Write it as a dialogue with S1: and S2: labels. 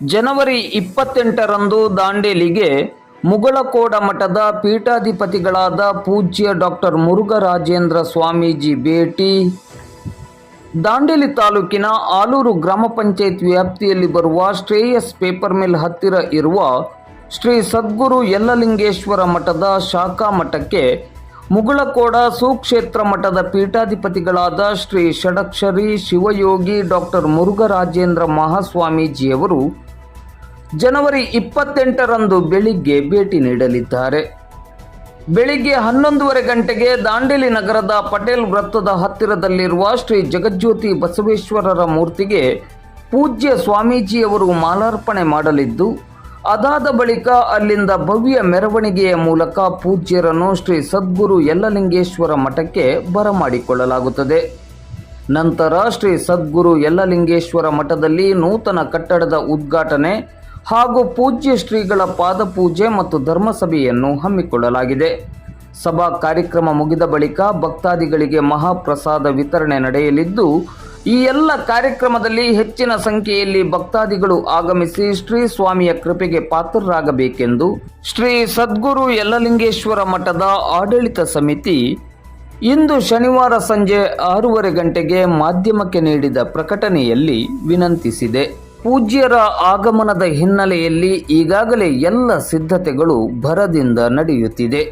S1: ಜನವರಿ ಇಪ್ಪತ್ತೆಂಟರಂದು ದಾಂಡೇಲಿಗೆ ಮುಗಳಕೋಡ ಮಠದ ಪೀಠಾಧಿಪತಿಗಳಾದ ಪೂಜ್ಯ ಡಾಕ್ಟರ್ ಮುರುಘರಾಜೇಂದ್ರ ಸ್ವಾಮೀಜಿ ಭೇಟಿ. ದಾಂಡೇಲಿ ತಾಲೂಕಿನ ಆಲೂರು ಗ್ರಾಮ ಪಂಚಾಯತ್ ವ್ಯಾಪ್ತಿಯಲ್ಲಿ ಬರುವ ಶ್ರೇಯಸ್ ಪೇಪರ್ ಮಿಲ್ ಹತ್ತಿರ ಇರುವ ಶ್ರೀ ಸದ್ಗುರು ಯಲ್ಲಲಿಂಗೇಶ್ವರ ಮಠದ ಶಾಖಾ ಮಠಕ್ಕೆ ಮುಗಳಕೋಡ ಸುಕ್ಷೇತ್ರ ಮಠದ ಪೀಠಾಧಿಪತಿಗಳಾದ ಶ್ರೀ ಷಡಕ್ಷರಿ ಶಿವಯೋಗಿ ಡಾಕ್ಟರ್ ಮುರುಘರಾಜೇಂದ್ರ ಮಹಾಸ್ವಾಮೀಜಿಯವರು ಜನವರಿ ಇಪ್ಪತ್ತೆಂಟರಂದು ಬೆಳಿಗ್ಗೆ ಭೇಟಿ ನೀಡಲಿದ್ದಾರೆ. ಬೆಳಿಗ್ಗೆ ಹನ್ನೊಂದುವರೆ ಗಂಟೆಗೆ ದಾಂಡೇಲಿ ನಗರದ ಪಟೇಲ್ ವೃತ್ತದ ಹತ್ತಿರದಲ್ಲಿರುವ ಶ್ರೀ ಜಗಜ್ಯೋತಿ ಬಸವೇಶ್ವರರ ಮೂರ್ತಿಗೆ ಪೂಜ್ಯ ಸ್ವಾಮೀಜಿಯವರು ಮಾಲಾರ್ಪಣೆ ಮಾಡಲಿದ್ದು ಅದಾದ ಬಳಿಕ ಅಲ್ಲಿಂದ ಭವ್ಯ ಮೆರವಣಿಗೆಯ ಮೂಲಕ ಪೂಜ್ಯರನ್ನು ಶ್ರೀ ಸದ್ಗುರು ಯಲ್ಲಲಿಂಗೇಶ್ವರ ಮಠಕ್ಕೆ ಬರಮಾಡಿಕೊಳ್ಳಲಾಗುತ್ತದೆ. ನಂತರ ಶ್ರೀ ಸದ್ಗುರು ಯಲ್ಲಲಿಂಗೇಶ್ವರ ಮಠದಲ್ಲಿ ನೂತನ ಕಟ್ಟಡದ ಉದ್ಘಾಟನೆ ಹಾಗೂ ಪೂಜ್ಯ ಶ್ರೀಗಳ ಪಾದಪೂಜೆ ಮತ್ತು ಧರ್ಮಸಭೆಯನ್ನು ಹಮ್ಮಿಕೊಳ್ಳಲಾಗಿದೆ. ಸಭಾ ಕಾರ್ಯಕ್ರಮ ಮುಗಿದ ಬಳಿಕ ಭಕ್ತಾದಿಗಳಿಗೆ ಮಹಾಪ್ರಸಾದ ವಿತರಣೆ ನಡೆಯಲಿದ್ದು ಈ ಎಲ್ಲ ಕಾರ್ಯಕ್ರಮದಲ್ಲಿ ಹೆಚ್ಚಿನ ಸಂಖ್ಯೆಯಲ್ಲಿ ಭಕ್ತಾದಿಗಳು ಆಗಮಿಸಿ ಶ್ರೀ ಸ್ವಾಮಿಯ ಕೃಪೆಗೆ ಪಾತ್ರರಾಗಬೇಕೆಂದು ಶ್ರೀ ಸದ್ಗುರು ಯಲ್ಲಲಿಂಗೇಶ್ವರ ಮಠದ ಆಡಳಿತ ಸಮಿತಿ ಇಂದು ಶನಿವಾರ ಸಂಜೆ ಆರೂವರೆ ಗಂಟೆಗೆ ಮಾಧ್ಯಮಕ್ಕೆ ನೀಡಿದ ಪ್ರಕಟಣೆಯಲ್ಲಿ ವಿನಂತಿಸಿದೆ. ಪೂಜ್ಯರ ಆಗಮನದ ಹಿನ್ನೆಲೆಯಲ್ಲಿ ಈಗಾಗಲೇ ಎಲ್ಲ ಸಿದ್ಧತೆಗಳು ಭರದಿಂದ ನಡೆಯುತ್ತಿದೆ.